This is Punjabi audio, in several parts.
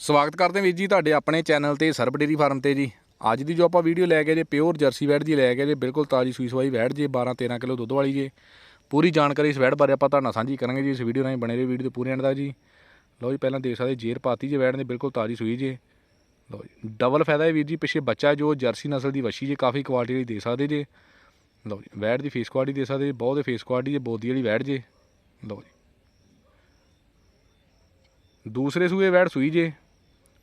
ਸਵਾਗਤ ਕਰਦੇ ਹਾਂ ਵੀਰ ਜੀ ਤੁਹਾਡੇ ਆਪਣੇ ਚੈਨਲ ਤੇ ਸਰਬ ਡੇਰੀ ਫਾਰਮ ਤੇ ਜੀ। ਅੱਜ ਦੀ ਜੋ ਆਪਾਂ ਵੀਡੀਓ ਲੈ ਕੇ ਜੇ, ਪਿਓਰ ਜਰਸੀ ਵੈੜ ਜੀ ਲੈ ਕੇ ਜੇ, ਬਿਲਕੁਲ ਤਾਜੀ ਸੂਈ ਸਵਾਈ ਵੈੜ ਜੇ 12 13 ਕਿਲੋ ਦੁੱਧ ਵਾਲੀ ਜੇ। ਪੂਰੀ ਜਾਣਕਾਰੀ ਇਸ ਵੈੜ ਬਾਰੇ ਆਪਾਂ ਤੁਹਾਡਾ ਸਾਂਝੀ ਕਰਾਂਗੇ ਜੀ, ਇਸ ਵੀਡੀਓ ਰਾਹੀਂ ਬਣੇ ਰਹੋ ਵੀਡੀਓ ਤੇ ਪੂਰੇ ਐਂਡ ਦਾ ਜੀ। ਲਓ ਜੀ, ਪਹਿਲਾਂ ਦੇਖ ਸਕਦੇ ਜੇਰ ਪਾਤੀ ਜੇ ਵੈੜ ਨੇ, ਬਿਲਕੁਲ ਤਾਜੀ ਸੂਈ ਜੇ। ਲਓ ਜੀ ਡਬਲ ਫਾਇਦਾ ਹੈ ਵੀਰ ਜੀ, ਪਿੱਛੇ ਬੱਚਾ ਜੋ ਜਰਸੀ ਨਸਲ ਦੀ ਵਸ਼ੀ ਜੇ, ਕਾਫੀ ਕੁਆਲਿਟੀ ਵਾਲੀ ਦੇ ਸਕਦੇ ਜੇ। ਲਓ ਜੀ ਵੈੜ ਦੀ ਫੇਸ ਕੁਆਲਿਟੀ ਦੇ ਸਕਦੇ ਜੇ, ਬਹੁਤ ਫੇਸ ਕੁਆਲਿਟੀ ਜੇ, ਬੋਦੀ ਵਾਲੀ ਵੈੜ ਜੇ। ਲਓ ਜੀ। ਦੂਸਰੇ ਸੂਏ ਵੈੜ ਸੂਈ ਜੇ।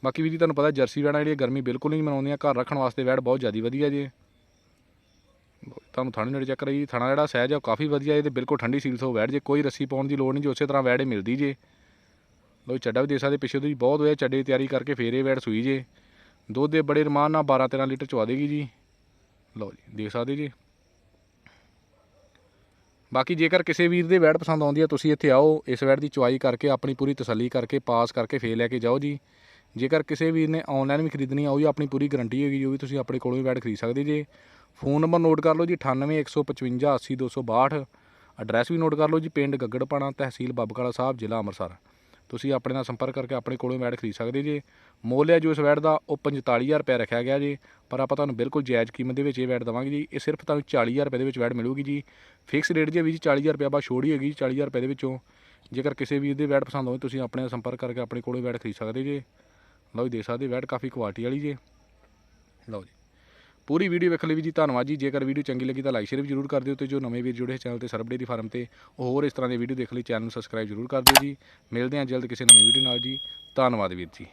ਬਾਕੀ ਵੀ ਜੀ ਤੁਹਾਨੂੰ ਪਤਾ ਜਰਸੀ ਵੈੜਾਂ ਜਿਹੜੀਆਂ ਗਰਮੀ ਬਿਲਕੁਲ ਨਹੀਂ ਮਨਾਉਂਦੀਆਂ, ਘਰ ਰੱਖਣ ਵਾਸਤੇ ਵੈੜ ਬਹੁਤ ਜ਼ਿਆਦਾ ਵਧੀਆ ਜੇ। ਤੁਹਾਨੂੰ ਥਾਣੇ ਨੇੜੇ ਚੱਕ ਜੀ, ਥਾਣਾ ਜਿਹੜਾ ਸਹਿਜ ਆ, ਉਹ ਕਾਫੀ ਵਧੀਆ ਇਹਦੇ ਬਿਲਕੁਲ ਠੰਡੀ ਸੀਲ ਸੋ ਵੈੜ, ਜੇ ਕੋਈ ਰੱਸੀ ਪਾਉਣ ਦੀ ਲੋੜ ਨਹੀਂ ਜੀ, ਉਸੇ ਤਰ੍ਹਾਂ ਵੈੜ ਮਿਲਦੀ ਜੇ। ਲੋ ਚੱਡਾ ਵੀ ਦੇ ਸਕਦੇ, ਪਿੱਛੇ ਤੋਂ ਜੀ ਬਹੁਤ ਹੋਇਆ, ਚੱਡੇ ਦੀ ਤਿਆਰੀ ਕਰਕੇ ਫੇਰ ਇਹ ਵੈੜ ਸੂਈ ਜੇ। ਦੁੱਧ ਦੇ ਬੜੇ ਰਮਾਨ ਨਾਲ 12 13 ਲੀਟਰ ਚਵਾ ਦੇਗੀ ਜੀ। ਲਓ ਜੀ, ਦੇਖ ਸਕਦੇ ਜੀ। ਬਾਕੀ ਜੇਕਰ ਕਿਸੇ ਵੀਰ ਦੇ ਵੈੜ ਪਸੰਦ ਆਉਂਦੀ ਹੈ ਤੁਸੀਂ ਇੱਥੇ ਆਓ, ਇਸ ਵੈੜ ਦੀ ਚੁਆਈ ਕਰਕੇ, ਆਪਣੀ ਪੂਰੀ ਤਸੱਲੀ ਕਰਕੇ, ਪਾਸ ਕਰਕੇ ਫੇਰ ਲੈ ਕੇ ਜਾਓ ਜੀ। ਜੇਕਰ ਕਿਸੇ ਵੀਰ ਨੇ ਆਨਲਾਈਨ ਵੀ ਖਰੀਦਣੀ ਆ, ਉਹ ਵੀ ਆਪਣੀ ਪੂਰੀ ਗਾਰੰਟੀ ਹੋਏਗੀ ਜੋ ਵੀ ਤੁਸੀਂ ਆਪਣੇ ਕੋਲੋਂ ਵੀ ਵੈੜ ਖਰੀਦ ਸਕਦੇ ਜੇ। ਫੋਨ ਨੰਬਰ ਨੋਟ ਕਰ ਲਓ ਜੀ 98155 80262 ਐਡਰੈਸ ਵੀ ਨੋਟ ਕਰ ਲਓ ਜੀ, ਪਿੰਡ ਗੱਗੜਪਾਣਾ, ਤਹਿਸੀਲ ਬੱਬਕਾਲਾ ਸਾਹਿਬ, ਜ਼ਿਲ੍ਹਾ ਅੰਮ੍ਰਿਤਸਰ। ਤੁਸੀਂ ਆਪਣੇ ਨਾਲ ਸੰਪਰਕ ਕਰਕੇ ਆਪਣੇ ਕੋਲੋਂ ਵੈੜ ਖਰੀਦ ਸਕਦੇ ਜੇ। ਮੁੱਲ ਹੈ ਜੋ ਇਸ ਵੈੜ ਦਾ, ਉਹ 45000 ਰੁਪਏ ਰੱਖਿਆ ਗਿਆ ਜੀ। ਪਰ ਆਪਾਂ ਤੁਹਾਨੂੰ ਬਿਲਕੁਲ ਜਾਇਜ਼ ਕੀਮਤ ਦੇ ਵਿੱਚ ਇਹ ਵੈੜ ਦਵਾਂਗੇ ਜੀ, ਇਹ ਸਿਰਫ ਤੁਹਾਨੂੰ 40000 ਰੁਪਏ ਦੇ ਵਿੱਚ ਵੈੜ ਮਿਲੂਗੀ ਜੀ। ਫਿਕਸ ਰੇਟ ਜੇ ਵੀ ਜੀ 40000 ਰੁਪਏ ਬਾ ਛੋੜ ਹੀ ਹੈਗੀ ਜੀ 40000 ਰੁਪਏ ਦੇ ਵਿੱਚੋਂ। ਜੇਕਰ ਕਿਸੇ ਵੀਰ ਦੇ ਵੈੜ ਪਸੰਦ ਹੋਵੇ ਤੁਸੀਂ ਆਪਣੇ ਨਾਲ ਸੰਪਰਕ ਕਰਕੇ ਆਪਣੇ ਕੋਲੋਂ ਵੈੜ ਖਰੀਦ ਸਕਦੇ ਜੇ। ਲਓ ਜੀ, ਦੇਖ ਸਕਦੇ ਵੈੜ ਕਾਫੀ ਕੁਆਲਿਟੀ ਵਾਲੀ ਜੇ। ਲਓ ਜੀ। ਪੂਰੀ ਵੀਡੀਓ ਵੇਖਣ ਲਈ ਵੀ ਜੀ ਧੰਨਵਾਦ ਜੀ। ਜੇਕਰ ਵੀਡੀਓ ਚੰਗੀ ਲੱਗੀ ਤਾਂ ਲਾਈਕ ਸ਼ੇਅਰ ਵੀ ਜਰੂਰ ਕਰ ਦਿਓ ਤੇ ਜੋ ਨਵੇਂ ਵੀਰ ਜੁੜੇ ਚੈਨਲ ਤੇ ਸਰਬ ਡੇਰੀ ਫਾਰਮ ਤੇ, ਉਹ ਹੋਰ ਇਸ ਤਰ੍ਹਾਂ ਦੀ ਵੀਡੀਓ ਦੇਖ ਲਈ ਚੈਨਲ ਨੂੰ ਸਬਸਕ੍ਰਾਈਬ ਜਰੂਰ ਕਰ ਦਿਓ ਜੀ। ਮਿਲਦੇ ਹਾਂ ਜਲਦ ਕਿਸੇ ਨਵੀਂ ਵੀਡੀਓ ਨਾਲ ਜੀ। ਧੰਨਵਾਦ ਵੀਰ ਜੀ।